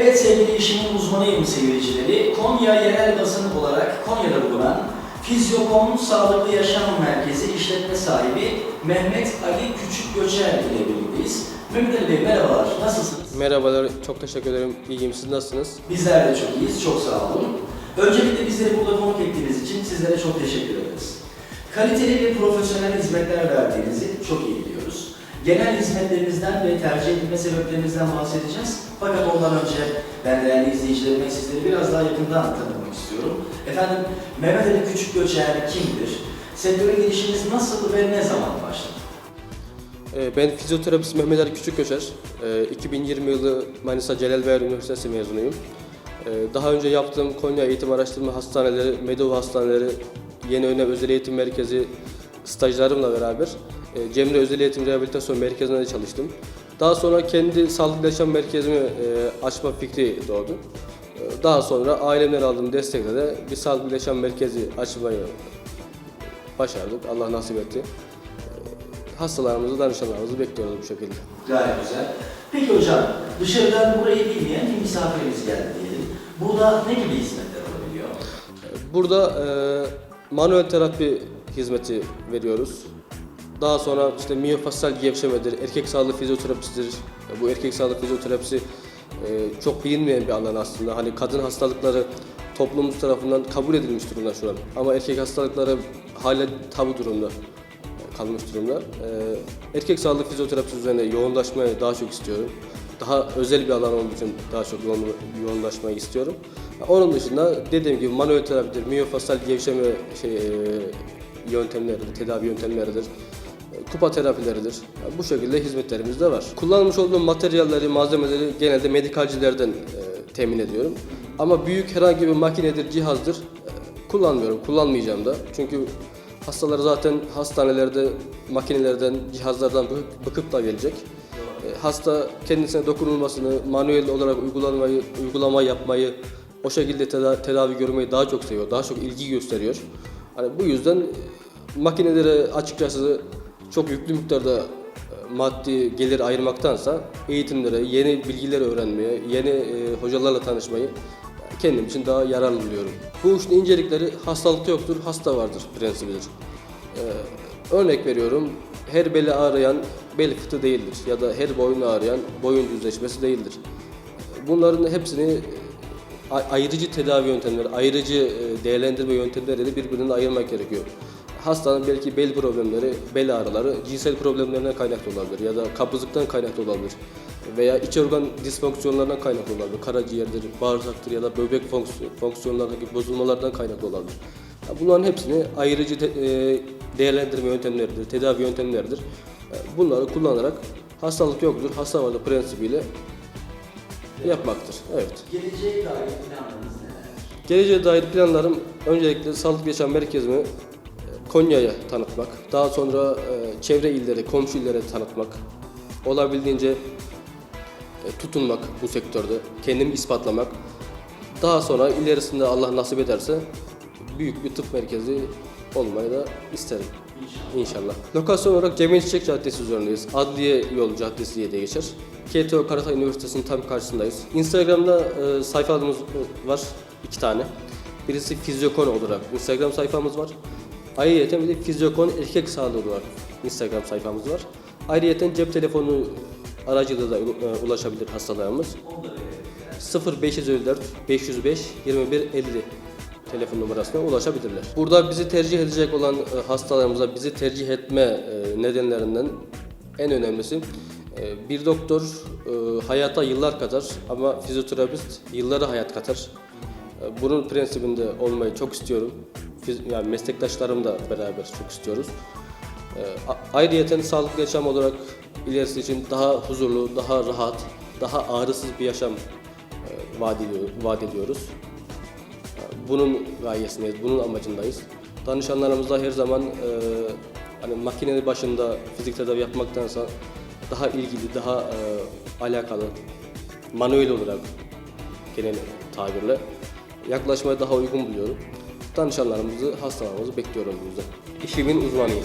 Evet sevgili işimin uzmanıyım seyircileri. Konya yerel basını olarak Konya'da bulunan Fizyokon Sağlıklı Yaşam Merkezi işletme sahibi Mehmet Ali Küçük Göçer ile birlikteyiz. Mehmet Ali Bey merhabalar, nasılsınız? Merhabalar, çok teşekkür ederim. İyiyim, siz nasılsınız? Bizler de çok iyiyiz, çok sağ olun. Öncelikle bizleri burada konuk ettiğiniz için sizlere çok teşekkür ederiz. Kaliteli ve profesyonel hizmetler verdiğinizi çok iyi. Genel hizmetlerinizden ve tercih edilme sebeplerinizden bahsedeceğiz. Fakat ondan önce ben değerli izleyicilerime sizleri biraz daha yakından tanıtmak istiyorum. Efendim, Mehmet Ali Küçük Göçer kimdir? Sektöre girişiniz nasıl ve ne zaman başladı? Ee, Ben fizyoterapist Mehmet Ali Küçükköşer. Ee, 2020 yılı Manisa Celal Bayar Üniversitesi mezunuyum. Ee, Daha önce yaptığım Konya Eğitim Araştırma Hastaneleri, Medova Hastaneleri, Yeni Önem Özel Eğitim Merkezi stajlarımla beraber Cemre Özel Eğitim Rehabilitasyon Merkezi'nde de çalıştım. Daha sonra kendi sağlıklı yaşam merkezimi e, açma fikri doğdu. E, Daha sonra ailemden aldığım destekle de bir sağlıklı yaşam merkezi açmayı başardık. Allah nasip etti. Hastalarımızı, danışanlarımızı bekliyoruz bu şekilde. Gayet güzel. Peki hocam, dışarıdan burayı bilmeyen bir misafirimiz geldi diyelim. Burada ne gibi hizmetler olabiliyor? Burada e, manuel terapi hizmeti veriyoruz. Daha sonra işte miyofasyal gevşemedir, erkek sağlığı fizyoterapisidir. Bu erkek sağlığı fizyoterapisi e, çok bilinmeyen bir alan aslında. Hani kadın hastalıkları toplumumuz tarafından kabul edilmiş durumda şu an. Ama erkek hastalıkları hala tabu durumda kalmış durumda. E, erkek sağlığı fizyoterapisi üzerine yoğunlaşmayı daha çok istiyorum. Daha özel bir alan olduğu için daha çok yoğun, yoğunlaşmayı istiyorum. Onun dışında dediğim gibi manuel terapidir, miyofasyal gevşeme şey, e, yöntemleridir, tedavi yöntemleridir. Kupa terapileridir. Yani bu şekilde hizmetlerimiz de var. Kullanmış olduğum materyalleri, malzemeleri genelde medikalcilerden e, temin ediyorum. Ama büyük herhangi bir makinedir, cihazdır e, kullanmıyorum, kullanmayacağım da. Çünkü hastalar zaten hastanelerde makinelerden, cihazlardan bıkıp, bıkıp da gelecek. E, Hasta kendisine dokunulmasını, manuel olarak uygulamayı, uygulama yapmayı, o şekilde teda- tedavi görmeyi daha çok seviyor, daha çok ilgi gösteriyor. Hani bu yüzden e, makinelere açıkçası çok yüklü miktarda e, maddi gelir ayırmaktansa eğitimlere, yeni bilgiler öğrenmeye, yeni e, hocalarla tanışmayı kendim için daha yararlı buluyorum. Bu işin incelikleri hastalıkta yoktur, hasta vardır prensibidir. Ee, örnek veriyorum, her beli ağrıyan bel fıtığı değildir ya da her boyun ağrıyan boyun düzleşmesi değildir. Bunların hepsini e, ayrıcı tedavi yöntemleri, ayrıcı e, değerlendirme yöntemleriyle birbirinden ayırmak gerekiyor. Hastanın belki bel problemleri, bel ağrıları cinsel problemlerine kaynaklı olabilir ya da kabızlıktan kaynaklı olabilir veya iç organ disfonksiyonlarından kaynaklı olabilir. Karaciğerdir, bağırsaktır ya da böbrek fonksiyon- fonksiyonlarındaki bozulmalardan kaynaklı olabilir. Bunların hepsini ayrıcı e, değerlendirme yöntemleridir, tedavi yöntemleridir. E, Bunları kullanarak hastalık yoktur, hasta varlığı prensibiyle yapmaktır. Evet. Geleceğe dair planlarınız neler? Geleceğe dair planlarım öncelikle Sağlıklı Yaşam Merkezimi Konya'ya tanıtmak, daha sonra e, çevre illere, komşu illere tanıtmak, olabildiğince e, tutunmak bu sektörde, kendimi ispatlamak. Daha sonra ilerisinde Allah nasip ederse büyük bir tıp merkezi olmayı da isterim. İnşallah. Lokasyon olarak Cemil Çiçek Caddesi üzerindeyiz. Adliye Yolu Caddesi diye de geçer. KTO Karatay Üniversitesi'nin tam karşısındayız. Instagram'da e, sayfalarımız e, var. iki tane. Birisi Fizyokon olarak Instagram sayfamız var. Ayrıca bir de Fizyokon erkek sağlığı olarak Instagram sayfamız var. Ayrıca cep telefonu aracılığıyla da e, ulaşabilir hastalarımız. 0554 505 21 50 telefon numarasına ulaşabilirler. Burada bizi tercih edecek olan e, hastalarımıza bizi tercih etme e, nedenlerinden en önemlisi bir doktor hayata yıllar katar ama fizyoterapist yılları hayat katar. Bunun prensibinde olmayı çok istiyorum. Yani meslektaşlarımla beraber çok istiyoruz. E, a- Ayrıyeten sağlıklı yaşam olarak ilerisi için daha huzurlu, daha rahat, daha ağrısız bir yaşam e, vaat, ediyor, vaat ediyoruz. Bunun gayesindeyiz, bunun amacındayız. Danışanlarımızda her zaman e, hani makinenin başında fizik tedavi yapmaktansa daha ilgili, daha e, alakalı, manuel olarak genel tabirle yaklaşmaya daha uygun buluyorum. Danışanlarımızı, hastalarımızı bekliyorum bu yüzden. İşimin uzmanıyım.